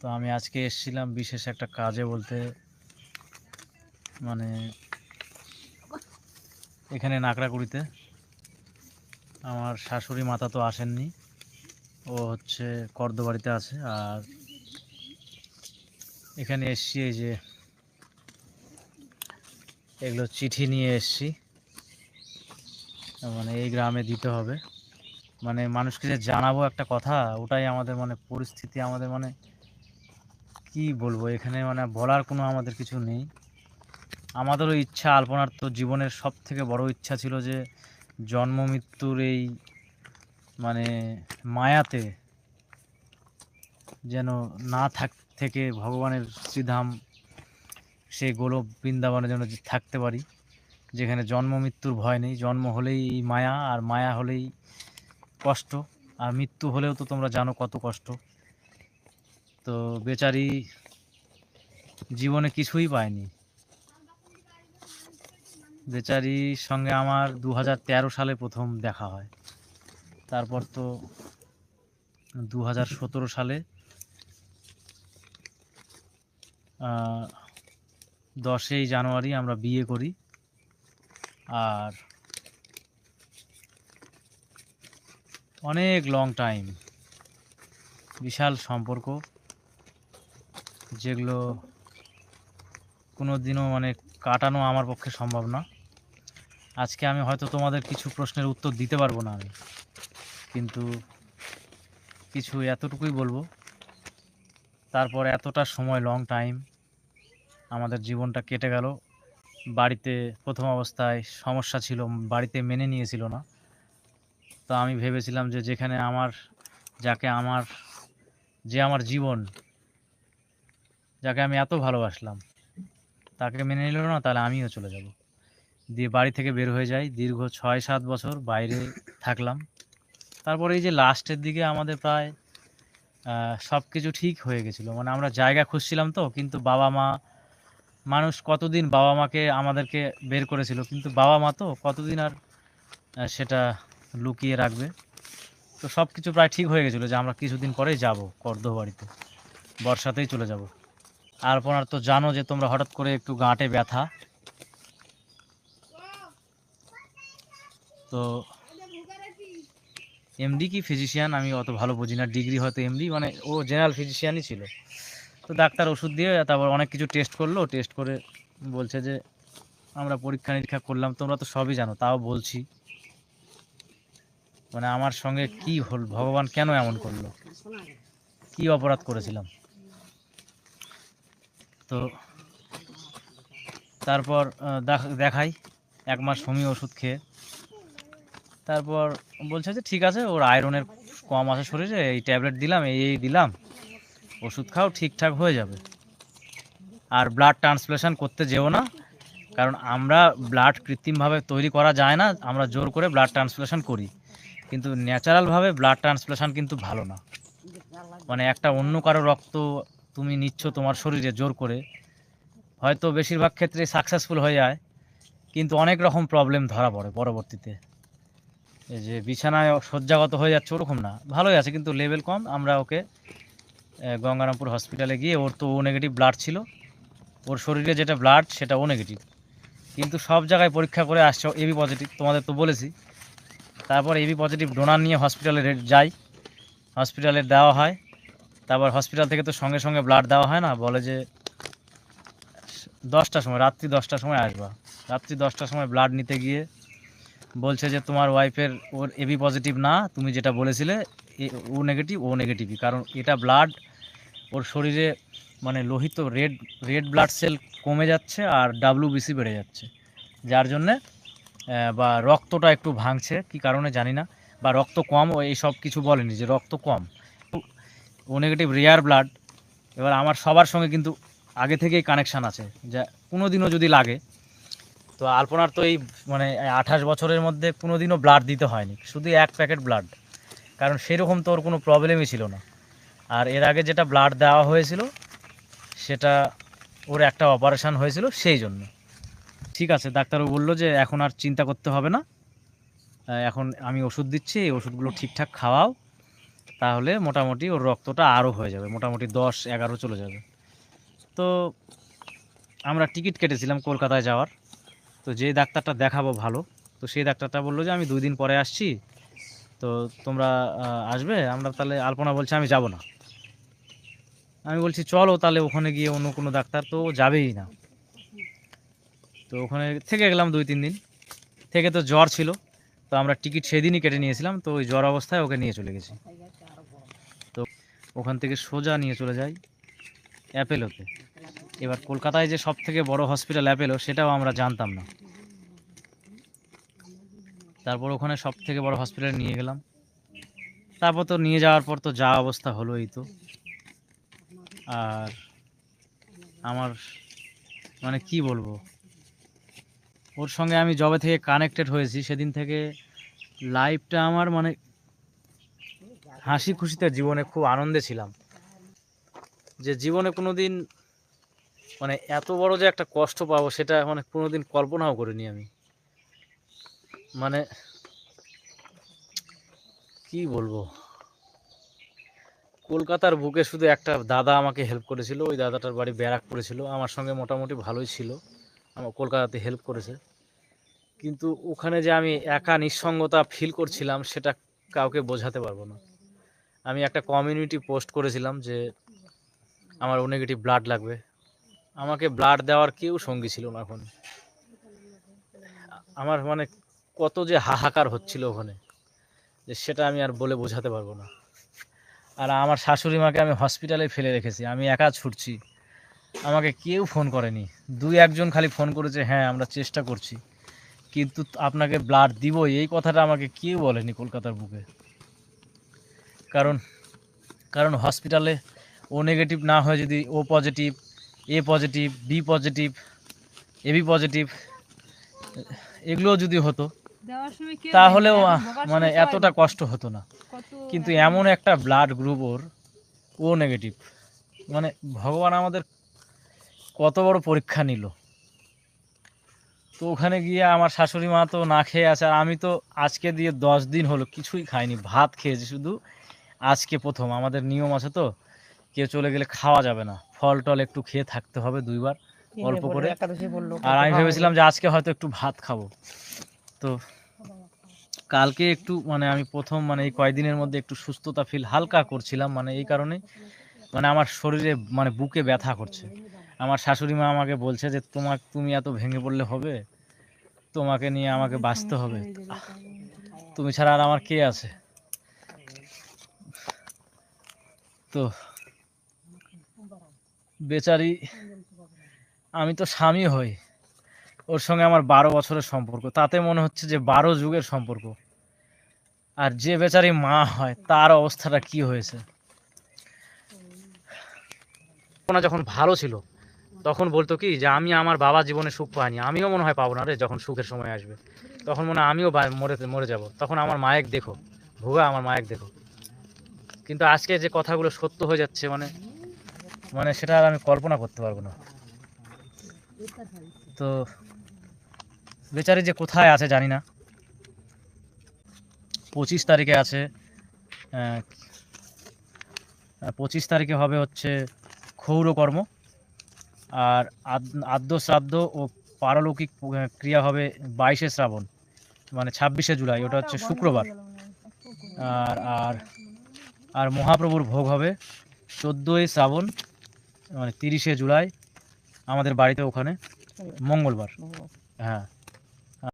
তো আমি আজকে এসেছিলাম বিশেষ একটা কাজে বলতে। মানে এখানে নাকড়াকুড়িতে আমার শাশুড়ি মাতা তো আসেননি। ও হচ্ছে কর্দবাড়িতে আছে। আর এখানে এসছি এই যে এগুলো চিঠি নিয়ে এসছি। মানে এই গ্রামে দিতে হবে। মানে মানুষকে যে জানাব একটা কথা, ওটাই আমাদের মানে পরিস্থিতি, আমাদের মানে কি বলব? এখানে মানে বলার কোনো আমাদের কিছু নেই। আমাদেরও ইচ্ছা, আলপনার তো জীবনের সব থেকে বড় ইচ্ছা ছিল যে জন্ম মৃত্যুর এই মানে মায়াতে যেন না থাক, থেকে ভগবানের শ্রীধাম সেই গোলক বৃন্দাবনে যেন থাকতে পারি, যেখানে জন্ম মৃত্যুর ভয় নেই। জন্ম হলেই মায়া, আর মায়া হলেই কষ্ট, আর মৃত্যু হলেও তো তোমরা জানো কত কষ্ট। তো বেচারি জীবনে কিছুই পায়নি। বেচারির সঙ্গে আমার দু সালে প্রথম দেখা হয়। তারপর তো দু সালে দশই জানুয়ারি আমরা বিয়ে করি। আর অনেক লং টাইম বিশাল সম্পর্ক। যেগুলো কোনো দিনও মানে কাটানো আমার পক্ষে সম্ভব না। আজকে আমি হয়তো তোমাদের কিছু প্রশ্নের উত্তর দিতে পারব না আমি। কিন্তু কিছু এতটুকুই বলব। তারপর এতটা সময় লং টাইম আমাদের জীবনটা কেটে গেল। বাড়িতে প্রথম অবস্থায় সমস্যা ছিল, বাড়িতে মেনে নিয়েছিল না। তো আমি ভেবেছিলাম যে যেখানে আমার, যাকে আমার, যে আমার জীবন যাকে আমি এত ভালোবাসলাম, তাকে মেনে নিল না, তাহলে আমিও চলে যাব। দিয়ে বাড়ি থেকে বের হয়ে যাই। দীর্ঘ ছয় সাত বছর বাইরে থাকলাম। তারপরে এই যে লাস্টের দিকে আমাদের প্রায় সব কিছু ঠিক হয়ে গেছিল। মানে আমরা জায়গা খুঁজছিলাম তো, কিন্তু বাবা মা, মানুষ কতদিন বাবা মাকে আমাদেরকে বের করেছিল, কিন্তু বাবা মা তো কতদিন আর সেটা লুকিয়ে রাখবে। তো সব কিছু প্রায় ঠিক হয়ে গেছিল যে আমরা কিছুদিন পরেই যাব বাড়িতে বর্ষাতেই চলে যাব। আর আপনার তো জানো যে তোমরা হঠাৎ করে একটু গাঁটে ব্যথা। তো এমডি কি ফিজিশিয়ান আমি অত ভালো বুঝি না। ডিগ্রি হয়তো এমডি মানে ও জেনারেল ফিজিশিয়ানই ছিল। তো ডাক্তার ওষুধ দিয়ে তারপর অনেক কিছু টেস্ট করল। টেস্ট করে বলছে যে, আমরা পরীক্ষা নিরীক্ষা করলাম। তোমরা তো সবই জানো, তাও বলছি। মানে আমার সঙ্গে কি হল ভগবান কেন এমন করল? কি অপরাধ করেছিলাম? তো তারপর দেখ- দেখাই। এক মাস হোমি ওষুধ খেয়ে। তারপর বলছে যে, ঠিক আছে, ওর আয়রনের কম আছে শরীরে, এই ট্যাবলেট দিলাম, এই এই দিলাম। ওষুধ খাও, ঠিকঠাক হয়ে যাবে। আর ব্লাড ট্রান্সপ্লেশন করতে যেও না, কারণ আমরা ব্লাড কৃত্রিমভাবে তৈরি করা যায় না, আমরা জোর করে ব্লাড ট্রান্সপ্লেশন করি। কিন্তু ন্যাচারালভাবে ব্লাড ট্রান্সপ্লেশন কিন্তু ভালো না। মানে একটা অন্য কারও রক্ত তুমি নিচ্ছ তোমার শরীরে জোর করে, হয়তো বেশিরভাগ ক্ষেত্রে সাকসেসফুল হয়ে যায়, কিন্তু অনেক রকম প্রবলেম ধরা পড়ে পরবর্তীতে। এই যে বিছানায় শয্যাগত হয়ে যাচ্ছে ওরকম না, ভালোই আছে কিন্তু লেভেল কম। আমরা ওকে গঙ্গারামপুর হসপিটালে গিয়ে ওর তো ও নেগেটিভ ব্লাড ছিল। ওর শরীরে যেটা ব্লাড সেটা ও নেগেটিভ কিন্তু সব জায়গায় পরীক্ষা করে আসছে এবি পজিটিভ তোমাদের তো বলেছি। তারপর এবি পজিটিভ ডোনার নিয়ে হসপিটালে যাই। হসপিটালে দেওয়া হয়। তারপর হসপিটাল থেকে তো সঙ্গে সঙ্গে ব্লাড দেওয়া হয় না, বলে যে দশটার সময়, রাত্রি দশটার সময় আসবা। রাত্রি দশটার সময় ব্লাড নিতে গিয়ে বলছে যে তোমার ওয়াইফের ওর এবি পজিটিভ না, তুমি যেটা বলেছিলে ও নেগেটিভ ও নেগেটিভই কারণ এটা ব্লাড ওর শরীরে মানে লোহিত রেড রেড ব্লাড সেল কমে যাচ্ছে আর ডাব্লিউবিসি বেড়ে যাচ্ছে। যার জন্যে বা রক্তটা একটু ভাঙছে, কি কারণে জানি না, বা রক্ত কম, ও এইসব কিছু বলেনি যে রক্ত কম। ও নেগেটিভ রেয়ার ব্লাড এবার আমার সবার সঙ্গে কিন্তু আগে থেকেই কানেকশান আছে, যা কোনো দিনও যদি লাগে। তো আলপনার তো এই মানে আঠাশ বছরের মধ্যে কোনো দিনও ব্লাড দিতে হয়নি, শুধু এক প্যাকেট ব্লাড কারণ সেরকম তো ওর কোনো প্রবলেমই ছিল না। আর এর আগে যেটা ব্লাড দেওয়া হয়েছিল, সেটা ওর একটা অপারেশান হয়েছিল সেই জন্য। ঠিক আছে ডাক্তারবাবু বলল যে এখন আর চিন্তা করতে হবে না। এখন আমি ওষুধ দিচ্ছি, এই ওষুধগুলো ঠিকঠাক খাওয়াও। তাহলে মোটামুটি ওর রক্তটা আরও হয়ে যাবে, মোটামুটি দশ এগারো চলে যাবে। তো আমরা টিকিট কেটেছিলাম কলকাতায় যাওয়ার, তো যে ডাক্তারটা দেখাবো ভালো, তো সেই ডাক্তারটা বলল যে, আমি দুই দিন পরে আসছি, তো তোমরা আসবে, আমরা তাহলে আলপনা বলছে, আমি যাব না। আমি বলছি, চলো তাহলে ওখানে গিয়ে অন্য কোনো ডাক্তার তো যাবেই না। তো ওখানে থেকে গেলাম দুই তিন দিন, থেকে তো জ্বর ছিল তো আমরা টিকিট সেদিনই কেটে নিয়েছিলাম, তো ওই জ্বর অবস্থায় ওকে নিয়ে চলে গেছি। তো ওখান থেকে সোজা নিয়ে চলে যাই অ্যাপেলোতে। এবার কলকাতায় যে সব থেকে বড় হসপিটাল অ্যাপেলো, সেটাও আমরা জানতাম না। তারপর ওখানে সব থেকে বড় হসপিটালে নিয়ে গেলাম। তারপর তো নিয়ে যাওয়ার পর তো যা অবস্থা হলো এই তো। আর আমার মানে কি বলব? ওর সঙ্গে আমি জবে থেকে কানেক্টেড হয়েছি। সেদিন থেকে লাইফটা আমার মানে হাসি খুশিতে জীবনে খুব আনন্দে ছিলাম। যে জীবনে কোনো দিন মানে এত বড় যে একটা কষ্ট পাবো সেটা মানে কোনো দিন কল্পনাও করিনি আমি। মানে কি বলব? কলকাতার বুকে শুধু একটা দাদা আমাকে হেল্প করেছিল, ওই দাদাটার বাড়ি ব্যারাক ছিল। আমার সঙ্গে মোটামুটি ভালোই ছিল। আমার কলকাতাতে হেল্প করেছে। কিন্তু ওখানে যে আমি একা নিঃসঙ্গতা ফিল করছিলাম, সেটা কাউকে বোঝাতে পারব না। আমি একটা কমিউনিটি পোস্ট করেছিলাম যে আমার ও নেগেটিভ ব্লাড লাগবে। আমাকে ব্লাড দেওয়ার কেউ সঙ্গী ছিল না এখন আমার মানে কত যে হাহাকার হচ্ছিল ওখানে, যে সেটা আমি আর বলে বোঝাতে পারব না। আর আমার শাশুড়ি মাকে আমি হসপিটালে ফেলে রেখেছি। আমি একা ছুটছি। আমাকে কেউ ফোন করেনি। দুই একজন খালি ফোন করেছে হ্যাঁ আমরা চেষ্টা করছি। কিন্তু আপনাকে ব্লাড দিব এই কথাটা আমাকে কেউ বলেনি কলকাতার বুকে। কারণ কারণ হসপিটালে ও নেগেটিভ না হয়ে যদি O positive A positive B positive AB positive এগুলো যদি হতো তাহলেও মানে এতটা কষ্ট হতো না। কিন্তু এমন একটা ব্লাড গ্রুপ ওর ও নেগেটিভ মানে ভগবান আমাদের কত বড় পরীক্ষা নিল। তো ওখানে গিয়ে আমার শাশুড়ি মা তো না খেয়ে আছে আর আমি তো আজকে দিয়ে দশ দিন হলো কিছুই খাইনি ভাত খেয়েছি শুধু। আজকে প্রথম আমাদের নিয়ম আছে তো কেউ চলে গেলে খাওয়া যাবে না। ফল টল একটু খেয়ে থাকতে হবে দুইবার অল্প করে। আর আমি ভেবেছিলাম যে আজকে হয়তো একটু ভাত খাব। তো কালকে একটু মানে আমি প্রথম মানে এই কয়দিনের মধ্যে একটু সুস্থতা ফিল হালকা করছিলাম মানে এই কারণে মানে আমার শরীরে মানে বুকে ব্যথা করছে। আমার শাশুড়ি মা আমাকে বলছে যে তোমার তুমি এত ভেঙে পড়লে হবে? তোমাকে নিয়ে আমাকে বাঁচতে হবে। তুমি ছাড়া আর আমার কে আছে? তো বেচারি, আমি তো স্বামী হই। ওর সঙ্গে আমার বারো বছরের সম্পর্ক। তাতে মনে হচ্ছে যে বারো যুগের সম্পর্ক। আর যে বেচারি মা হয়, তার অবস্থাটা কি হয়েছে? যখন ভালো ছিল তখন বলতো কি যে, আমি আমার বাবা জীবনে সুখ পাইনি। আমিও মনে হয় পাবো না রে যখন সুখের সময় আসবে। তখন মনে হয় আমিও মরে মরে যাব। তখন আমার মায়ের দেখো ভোগা আমার মায়ের দেখো। কিন্তু আজকে যে কথাগুলো সত্য হয়ে যাচ্ছে মানে মানে সেটা আর আমি কল্পনা করতে পারব না। তো, বেচারি যে কোথায় আছে জানি না। পঁচিশ তারিখে আছে পঁচিশ তারিখে হবে হচ্ছে ক্ষৌরকর্ম। আর আদ্য শ্রাদ্ধ ও পারলৌকিক ক্রিয়া হবে বাইশে শ্রাবণ মানে ছাব্বিশে জুলাই ওটা হচ্ছে শুক্রবার। আর আর আর মহাপ্রভুর ভোগ হবে চোদ্দোই শ্রাবণ মানে তিরিশে জুলাই আমাদের বাড়িতে ওখানে মঙ্গলবার। হ্যাঁ।